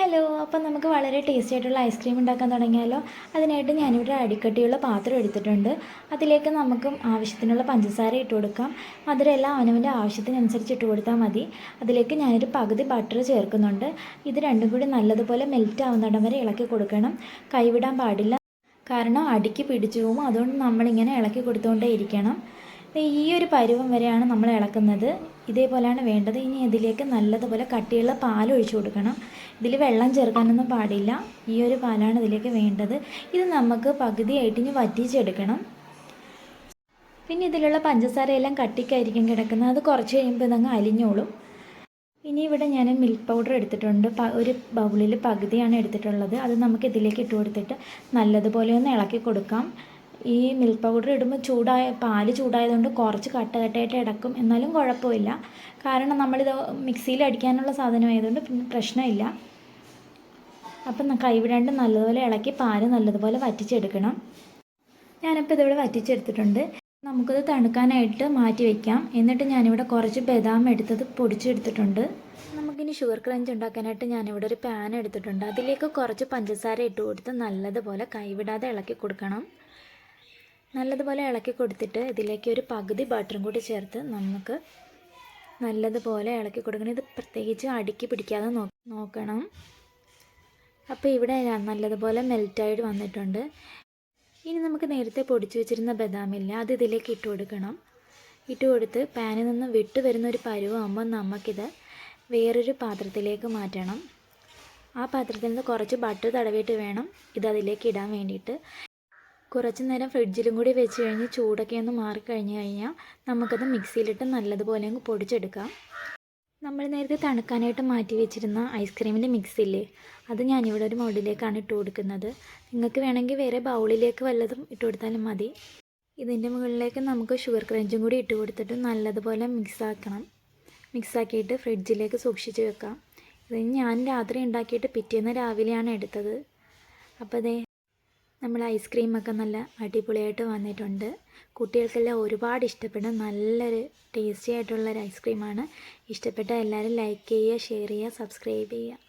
Hello അപ്പം നമുക്ക് വളരെ ടേസ്റ്റി ആയിട്ടുള്ള ഐസ്ക്രീം ഉണ്ടാക്കാൻ തുടങ്ങിയാലോ? അതിനായിട്ട് ഞാനിവിടെ അടിക്കട്ടിയുള്ള പാത്രം എടുത്തിട്ടുണ്ട്. അതിലേക്ക് നമുക്ക് ആവശ്യത്തിനുള്ള പഞ്ചസാര ഇട്ട് കൊടുക്കാം. മധുരമെല്ലാം അവനവന്റെ ആവശ്യത്തിനനുസരിച്ച് ഇട്ട് കൊടുത്താൽ മതി. അതിലേക്ക് ഞാനൊരു പകുതി ബട്ടർ ചേർക്കുന്നുണ്ട്. ഇത് രണ്ടും കൂടി നല്ലതുപോലെ മെൽറ്റ് ആവുന്നിടം വരെ ഇളക്കി കൊടുക്കണം. കൈവിടാൻ പാടില്ല. കാരണം അടിക്ക് പിടിച്ചു പോകും. അതുകൊണ്ട് നമ്മളിങ്ങനെ ഇളക്കി കൊടുത്തുകൊണ്ടേ ഇരിക്കണം. ഈ ഒരു പരുവം വരെയാണ് നമ്മൾ ഇളക്കുന്നത്. ഇതേപോലെയാണ് വേണ്ടത്. ഇനി ഇതിലേക്ക് നല്ലതുപോലെ കട്ടിയുള്ള പാൽ ഒഴിച്ചു കൊടുക്കണം. ഇതിൽ വെള്ളം ചേർക്കാനൊന്നും പാടില്ല. ഈ ഒരു പാലാണ് ഇതിലേക്ക് വേണ്ടത്. ഇത് നമുക്ക് പകുതിയായിട്ട് ഇനി വറ്റിച്ചെടുക്കണം. പിന്നെ ഇതിലുള്ള പഞ്ചസാരയെല്ലാം കട്ടിക്കായിരിക്കും കിടക്കുന്നത്. അത് കുറച്ച് കഴിയുമ്പോൾ ഇതങ്ങ് അലിഞ്ഞോളും. ഇനി ഇവിടെ ഞാൻ മിൽക്ക് പൗഡർ എടുത്തിട്ടുണ്ട്. ഒരു ബൗളിൽ പകുതിയാണ് എടുത്തിട്ടുള്ളത്. അത് നമുക്ക് ഇതിലേക്ക് ഇട്ട് കൊടുത്തിട്ട് നല്ലതുപോലെ ഒന്ന് ഇളക്കി കൊടുക്കാം. ഈ മിൽക്ക് പൗഡർ ഇടുമ്പോൾ ചൂടായ പാൽ ചൂടായതുകൊണ്ട് കുറച്ച് കട്ട കട്ടയായിട്ട് ഇടക്കും. എന്നാലും കുഴപ്പമില്ല. കാരണം നമ്മളിത് മിക്സിയിൽ അടിക്കാനുള്ള സാധനമായതുകൊണ്ട് പിന്നെ പ്രശ്നമില്ല. അപ്പം കൈവിടാണ്ട് നല്ലതുപോലെ ഇളക്കി പാൽ നല്ലതുപോലെ വറ്റിച്ചെടുക്കണം. ഞാനിപ്പോൾ ഇതിവിടെ വറ്റിച്ചെടുത്തിട്ടുണ്ട്. നമുക്കത് തണുക്കാനായിട്ട് മാറ്റി വയ്ക്കാം എന്നിട്ട് ഞാനിവിടെ കുറച്ച് ബദാം എടുത്തത് പൊടിച്ചെടുത്തിട്ടുണ്ട്. നമുക്കിനി ഷുഗർ ക്രഞ്ച് ഉണ്ടാക്കാനായിട്ട് ഞാനിവിടെ ഒരു പാൻ എടുത്തിട്ടുണ്ട്. അതിലേക്ക് കുറച്ച് പഞ്ചസാര ഇട്ട് കൊടുത്ത് നല്ലതുപോലെ കൈവിടാതെ ഇളക്കി കൊടുക്കണം. നല്ലതുപോലെ ഇളക്കി കൊടുത്തിട്ട് ഇതിലേക്ക് ഒരു പകുതി ബട്ടറും കൂടി ചേർത്ത് നമുക്ക് നല്ലതുപോലെ ഇളക്കി കൊടുക്കണം. ഇത് പ്രത്യേകിച്ച് അടുക്കി പിടിക്കാതെ നോക്കണം. അപ്പോൾ ഇവിടെ നല്ലതുപോലെ മെൽറ്റായിട്ട് വന്നിട്ടുണ്ട്. ഇനി നമുക്ക് നേരത്തെ പൊടിച്ചു വെച്ചിരുന്ന ബദാമില്ല അത് ഇതിലേക്ക് ഇട്ട് കൊടുക്കണം. ഇട്ട് കൊടുത്ത് പാനിൽ നിന്ന് വിട്ട് വരുന്ന ഒരു പരുവാകുമ്പോൾ നമുക്കിത് വേറൊരു പാത്രത്തിലേക്ക് മാറ്റണം. ആ പാത്രത്തിൽ നിന്ന് കുറച്ച് ബട്ടർ തടവിയിട്ട് വേണം ഇത് അതിലേക്ക് ഇടാൻ വേണ്ടിയിട്ട്. കുറച്ച് നേരം ഫ്രിഡ്ജിലും കൂടി വെച്ച് കഴിഞ്ഞ് ചൂടൊക്കെ ഒന്ന് മാറിക്കഴിഞ്ഞ് കഴിഞ്ഞാൽ നമുക്കത് മിക്സിയിലിട്ട് നല്ലതുപോലെ അങ്ങ് പൊടിച്ചെടുക്കാം. നമ്മൾ നേരത്തെ തണുക്കാനായിട്ട് മാറ്റി വെച്ചിരുന്ന ഐസ്ക്രീമിന്റെ മിക്സില്ലേ അത് ഞാനിവിടെ ഒരു മോഡിലേക്കാണ് ഇട്ട് കൊടുക്കുന്നത്. നിങ്ങൾക്ക് വേണമെങ്കിൽ വേറെ ബൗളിലേക്ക് വല്ലതും ഇട്ട് കൊടുത്താലും മതി. ഇതിന്റെ മുകളിലേക്ക് നമുക്ക് ഷുഗർ ക്രഞ്ചും കൂടി ഇട്ട് കൊടുത്തിട്ട് നല്ലതുപോലെ മിക്സാക്കണം. മിക്സാക്കിയിട്ട് ഫ്രിഡ്ജിലേക്ക് സൂക്ഷിച്ച് വെക്കാം. ഇത് ഞാൻ രാത്രി ഉണ്ടാക്കിയിട്ട് പിറ്റേന്ന് രാവിലെയാണ് എടുത്തത്. അപ്പോൾ അതേ നമ്മൾ ഐസ്ക്രീമൊക്കെ നല്ല അടിപൊളിയായിട്ട് വന്നിട്ടുണ്ട്. കുട്ടികൾക്കെല്ലാം ഒരുപാട് ഇഷ്ടപ്പെടും നല്ലൊരു ടേസ്റ്റി ആയിട്ടുള്ളൊരു ഐസ്ക്രീമാണ്. ഇഷ്ടപ്പെട്ട എല്ലാവരും ലൈക്ക് ചെയ്യുക ഷെയർ ചെയ്യുക സബ്സ്ക്രൈബ് ചെയ്യുക.